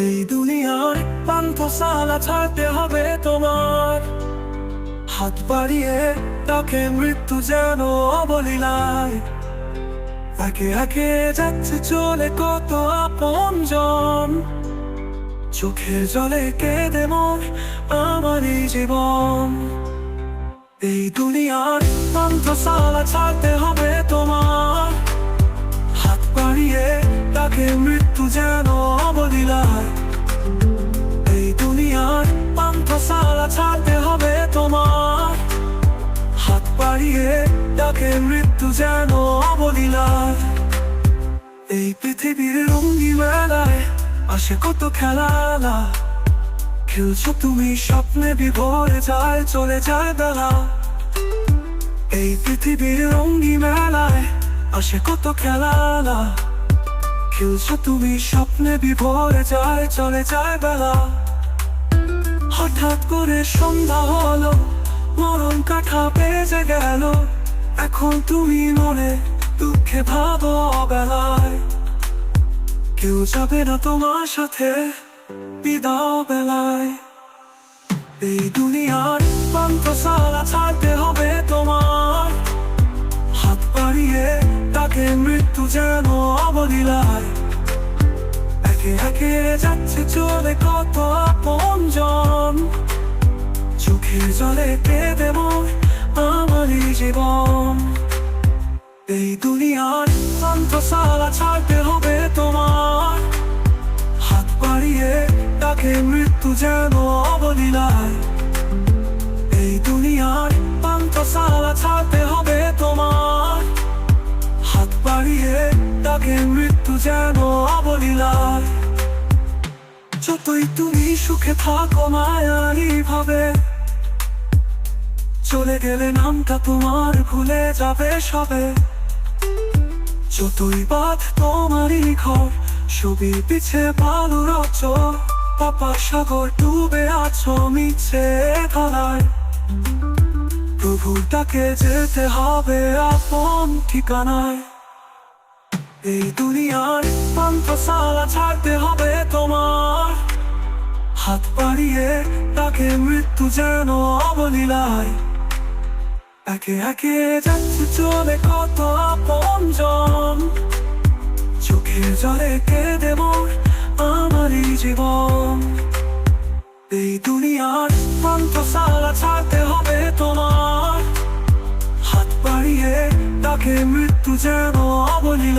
এই দুনিয়ার পান্থশালা ছাড়তে হবে তোমার। হাত বাড়িয়ে তাকে মৃত্যু যেন অবলীলায়। একে একে যাচ্ছে চলে কত আপনজন চোখের জলে কেঁদে মন আমার এই জীবন। এই দুনিয়ার পান্থশালা ছাড়তে তাকে মৃত্যু যেন অবলীলায়। এই পৃথিবীর রঙ্গি মেলায় আসে কত খেলালা খেলছো তুমি স্বপ্নে বিভোরে যায়, চলে যায় বেলা। এই পৃথিবীর রঙ্গি মেলায় আসে কত খেলালা খেলছো তুমি স্বপ্নে বিভোরে যায়, চলে যায় বেলা। হঠাৎ করে সন্ধ্যা হলো, মরণ কাঠা বেজে গেল। এখন তুমি মনে দুঃখে ভাবো বেলায় কেউ যাবে না তোমার সাথে বিদাও বেলায়। এই দুনিয়ার পান্থশালা ছাড়তে হবে তোমার। হাত বাড়িয়ে তাকে মৃত্যু যেন অবলীলায় একে একে যাচ্ছে চলে কত আপনজন। চোখের জলে কেঁদে মন আমারই জীবন। এই দুনিয়ার পান্থশালা ছাড়তে হবে তোমার। হাত বাড়িয়ে তাকে মৃত্যু যেন অবলীলায় এই দুনিয়ার পান্থশালা ছাড়তে হবে তোমার। হাত বাড়িয়ে তাকে মৃত্যু যেন অবলীলায় যতই তুমি সুখে থাকো, মায়ারি ভাবে চলে গেলে নামটা তোমার ভুলে যাবে সবে। যতই বাদ তোমারই ঘর, ছবির পিছে ভালো রচ, পাপা সাগর ডুবে আছো মিছে ধারায় প্রভুর তাকে যেতে হবে আপন ঠিকানায়। এই দুনিয়ার পান্থশালা ছাড়তে হবে তোমার। হাত বাড়িয়ে তাকে মৃত্যু যেন অবলীলায়। একে একে যাচ্ছে চলে কত আপনজন চোখের জলে কেঁদে মোর আমারই জীবন। এই দুনিয়ার পান্থশালা ছাড়তে হবে তোমার। হাত বাড়িয়ে তাকে মৃত্যু যেন অবলীলায়